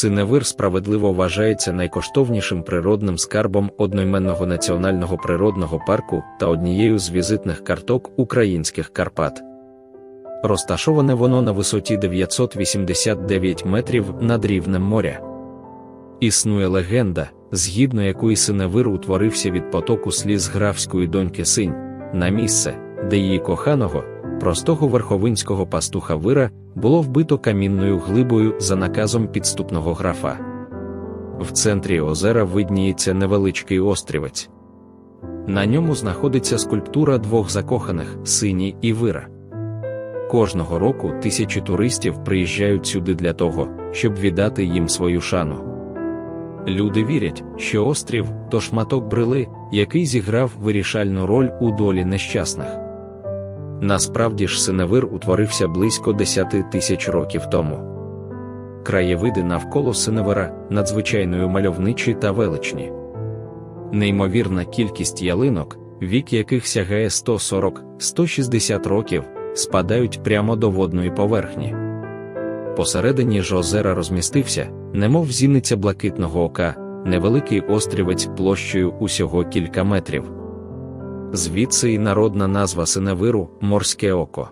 Синевир справедливо вважається найкоштовнішим природним скарбом одноіменного національного природного парку та однією з візитних карток українських Карпат. Розташоване воно на висоті 989 метрів над рівнем моря. Існує легенда, згідно якої Синевир утворився від потоку сліз графської доньки синь, на місце, де її коханого, простого верховинського пастуха вира, було вбито камінною глибою за наказом підступного графа. В центрі озера видніється невеличкий острівець. На ньому знаходиться скульптура двох закоханих сині і вира. Кожного року тисячі туристів приїжджають сюди для того, щоб віддати їм свою шану. Люди вірять, що острів то шматок брили, який зіграв вирішальну роль у долі нещасних. Насправді ж Синевир утворився близько 10 тисяч років тому. Краєвиди навколо Синевира надзвичайною мальовничі та величні. Неймовірна кількість ялинок, вік яких сягає 140-160 років, спадають прямо до водної поверхні. Посередині ж озера розмістився, немов зіниця блакитного ока, невеликий острівець площею усього кілька метрів. Звідси і народна назва Синевиру морське око.